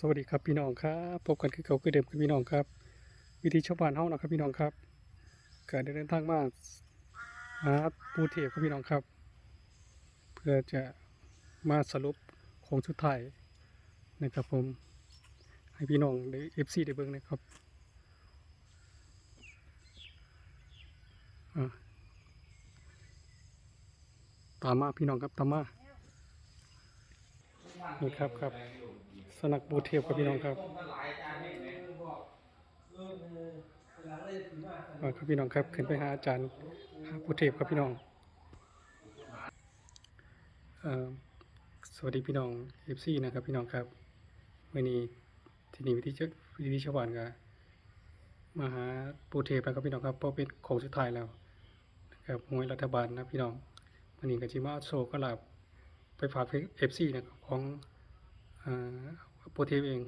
สวัสดีครับพี่น้องครับพบกันคือเก่าคือเดิมกับพี่น้องครับ วิธีชาวบ้านเฮานะครับพี่น้องครับการเดินทางมาหาปูเทพครับพี่น้องครับ เพื่อจะมาสรุปโคงสุดท้ายนะครับผมให้พี่น้องได้เอฟซีได้เบิ่งนะครับตามมาพี่น้องครับตามมานี่ครับครับ สนักบูเทพครับพี่น้องครับอ่าครับพี่น้องครับขึ้นไปหาอาจารย์หาบูเทพครับพี่น้องสวัสดีพี่น้องเอฟซีนะครับพี่น้องครับวันนี้ที่นี่วิธีเชวิธีชาวบ้านก็มาหาปูเทพแล้วครับพี่น้องครับเพราะเป็นโค้งสุดท้ายแล้วนะครับหวยรัฐบาลนะพี่น้องวันนี้ก็จิมาโซก็ลาบไปฝากเอฟซีนะครับของอ่า โปรเทปเอง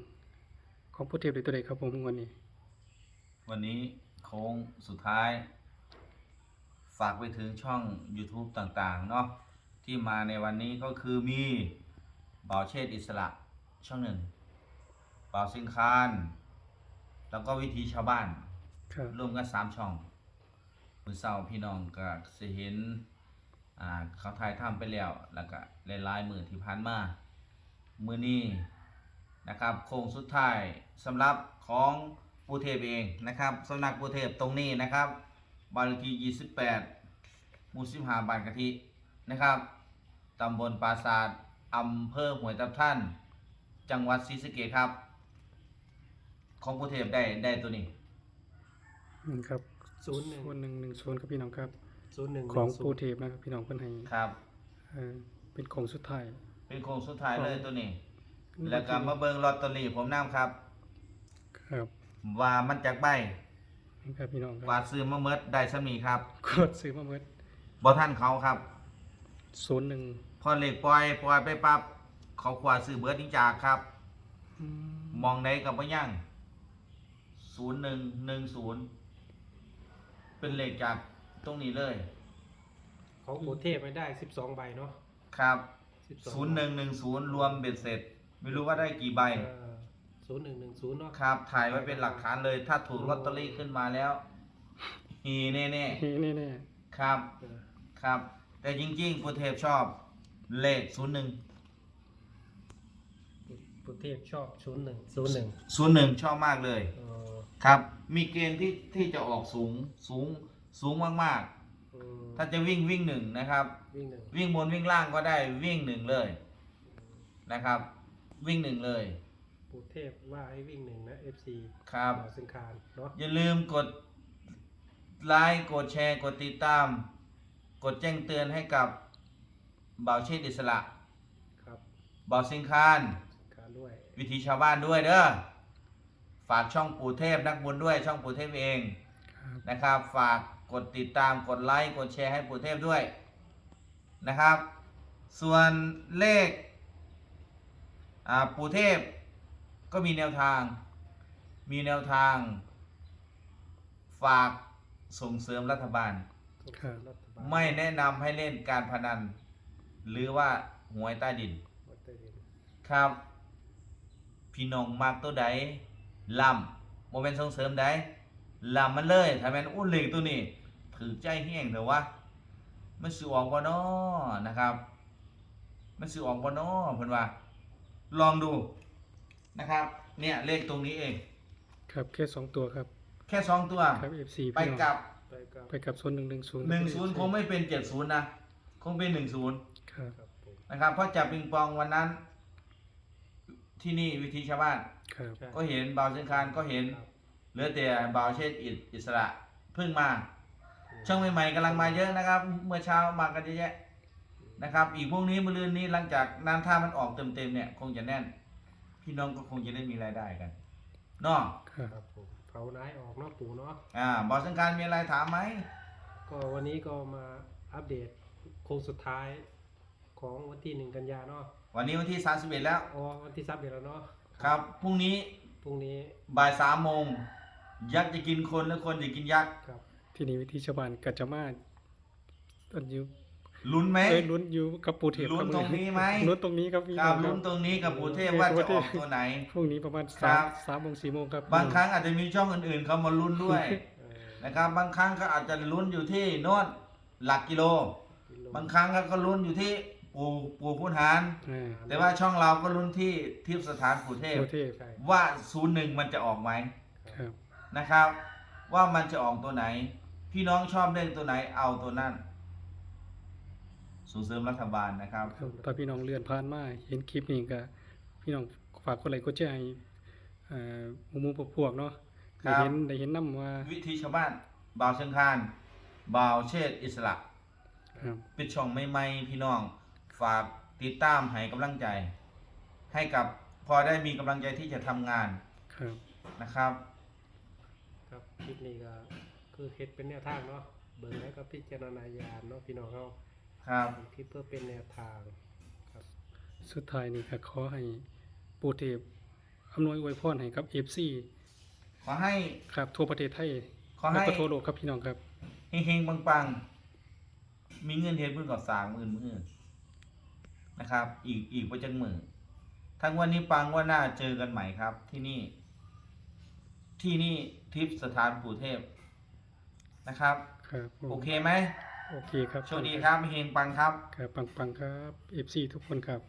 ของโปรเทปในตัวใดครับผมวันนี้ วันนี้โค้งสุดท้าย ฝากไปถึงช่อง YouTube ต่าง ๆ เนาะที่มาในวันนี้ก็คือมีบ่าวเชษฐ์อิสระช่องหนึ่งบ่าวสิงคานแล้วก็วิธีชาวบ้านครับรวมกันสามช่องมือเศร้าพี่น้องก็สิเห็นอ่าเขาถ่ายทำไปแล้ว แล้วก็หลายๆมือที่ผ่านมา มือนี้ นะครับโค้งสุดท้ายสำหรับของปูเทพเองนะครับสำนักปูเทพตรงนี้นะครับบ้านเลขที่28หมู่15บ้านกะทินะครับตำบลปราสาทอำเภอห้วยทับท่าน จังหวัดศรีสะเกษครับ ของปูเทพได้ได้ตัวนี้นี่ครับศูนย์หนึ่งส่วนหนึ่งหนึ่งส่วนครับพี่น้องครับ ศูนย์หนึ่งของศูโปรนย์เทปนะครับพี่น้องเพิ่นให้ครับ เอ่อเป็นของสุดท้ายเป็นโครงสุดท้ายเลยตัวนี้นี่ แล้วก็มาเบิ่งลอตเตอรี่ผมนํครับ ครับว่ามันจากใบนี่ครับพี่น้องคว่ารับซื้อมาเมิดได้สมีครับกดซื้อมาเมื่อบ่ท่านเขาครับ ศูนย์หนึ่งพอเหล็กปล่อยปล่อยไปปั๊บเขาขวาซื้อเบิดนิจากครับอืมมองใดกับบ่ยัง0110เป็นเลขจากตรงนี้เลย ของโปรเทพไม่ได้สิบสองใบเนาะครับสิบสอง0110รวมเบ็ดเสร็จ ไม่รู้ว่าได้กี่ใบศูนย์หนึ่งหนึ่งศูนย์เนาะครับ ถ่ายไว้เป็นหลักฐานเลย ถ้าถูกลอตเตอรี่ขึ้นมาแล้วฮีแน่นี่นี่นี่ๆครับเออครับ แต่จริงๆปูเทพชอบ เลขศูนย์หนึ่งโปรเทพชอบศูนย์หนึ่งศูนย์หนึ่งศูนย์หนึ่งชอบมากเลย เออครับ มีเกณฑ์ที่ที่จะออกสูงสูงสูงมากอืมๆ ถ้าจะวิ่งวิ่งหนึ่งนะครับ วิ่งหนึ่งวิ่งบนวิ่งล่างก็ได้วิ่งหนึ่งเลยนะครับ วิ่งหนึ่งเลยโปรเทพว่าให้วิ่งหนึ่งนะ FC ครับดาวสิงคารเนาะอย่าลืมกดไลค์กดแชร์ กดติดตาม กดแจ้งเตือนให้กับบ่าวเชษฐ์อิสระครับบ่าวสิงคานสิงคารด้วยวิธีชาวบ้านด้วยเด้อฝากช่องปู่เทพนักบุญด้วยช่องปู่เทพเองครับนะครับ ฝากกดติดตามกดไลค์กดแชร์ให้ปู่เทพด้วยนะครับ ส่วนเลขอ่า ปู่เทพก็มีแนวทาง มีแนวทาง ฝากส่งเสริมรัฐบาล ครับรัฐบาลไม่แนะนำให้เล่นการพนัน หรือว่าหวยใต้ดินวัดใต้ดินครับ พี่น้องมากตัวใดลำโมเมนส่งเสริมใดลำมันเลยถ้าแม่นอุ้นเหล็กตัวนี้ถือใจแห้งเถอะวะมันสิออกบ่น้อนะครับ มันสิออกบ่น้อเพิ่นว่า ลองดูนะครับ เนี่ยเลขตรงนี้เอง ครับแค่สองตัวครับ แค่สองตัวครับ FC ไปพี่น้องกับไปกับไปกับส่วนหนึ่งหนึ่งศูนย์หนึ่งศูนย์คงไม่เป็นเจ็ดศูนย์นะคงเป็นหนึ่งศูนย์ครับครับผมนะครับเพราะจับปิงปองวันนั้น ที่นี่วิธีชาวบ้าน ครับใช่ก็เห็นบ่าวเชียงคานก็เห็นครับเหลือแต่บ่าวเชษฐ์อิอิสระเพิ่งมา ช่องใหม่ๆกำลังมาเยอะนะครับ เมื่อเช้ามากันเยอะแยะ นะครับ อีกพวกนี้มะรืนนี้หลังจากน้ำท่ามันออกเต็มๆเนี่ย คงจะแน่น พี่น้องก็คงจะได้มีรายได้กันเนาะครับครับผมเผานายออกเนาะปู่เนาะอ่าบ่าวเชียงคานมีอะไรถามไหมก็วันนี้ก็มาอัปเดตโค้งสุดท้ายของวันที่หนึ่งกันยาเนาะวันนี้วันที่31แล้วอ๋อวันที่ซับเดือนแล้วเนาะครับพรุ่งนี้พรุ่งนี้บ่ายสามโมงยักษ์จะกินคนหรือคนจะกินยักษ์ครับที่นี่วิธีชาวบ้านกัจจมาอันอยุ ลุ้นไหมเอ้ยลุ้นอยู่กับปูเทพลุ้นคบตรงนี้ไหมลุ้นตรงนี้ครับพี่ครับน้องลุ้นตรงนี้กับปูเทพว่าจะออกตัวไหนพรุ่งนี้ประมาณครัสามบสามโมงสี่โมงครับบางครั้งอาจจะมีช่องอื่นๆเขามาลุ้นด้วยเออนะครับ บางครั้งก็อาจจะลุ้นอยู่ที่โน่นหลักกิโลกิโลบางครั้งก็ลุ้นอยู่ที่ปู่ปู่พุทธานอ่าแต่ว่าช่องเราก็ลุ้นที่ทิพย์สถานปู่เทพปูเทพใช่ว่าศูนย์หนึ่งมันจะออกไหมครับนะครับ ว่ามันจะออกตัวไหน พี่น้องชอบเลขตัวไหนเอาตัวนั้น ส่งเสริมรัฐบาลนะครับครับ ถ้าพี่น้องเลื่อนผ่านมาเห็นคลิปนี้ก็พี่น้องฝากกดไลค์กดแชร์ให้เอ่อหมู่หมู่พวกๆเนาะครัได้บ เห็นได้เห็นนํว่าวิธีชาวบ้านบ่าวเชียงคานบ่าวเชษฐ์อิสระครับปิดช่องใหม่ๆพี่น้อง ฝากติดตามให้กำลังใจ ให้กับพอได้มีกำลังใจที่จะทำงานครับนะครับ ครับคลิปนี้ก็คือเฮ็ดเป็นแนวทางเนาะเบิ่งแล้วก็พิจารณาญาณเนาะพี่น้องเฮา ครับคลิปเพื่อเป็นแนวทางครับ สุดท้ายนี่ก็ขอให้ปูเทพอำนวยอวยพรให้กับ FC ขอให้ ครับ ทั่วประเทศไทยขอและให้ก็ทั่วโลกครับพี่น้องครับ เฮงๆปังๆ มีเงินเฮ็ดเพิ่นก็สร้างมื่นมือนะครับ อีกอีกบ่จังมือทั้งวันนี้ปังว่าหน้าเจอกันใหม่ครับ ที่นี่ ที่นี่ทิพย์สถานปู่เทพนะครับ ครับผมโอเคไหม โอเคครับโชคดีครับเฮงปังครับ ครับปังๆครับ FC ทุกคนครับ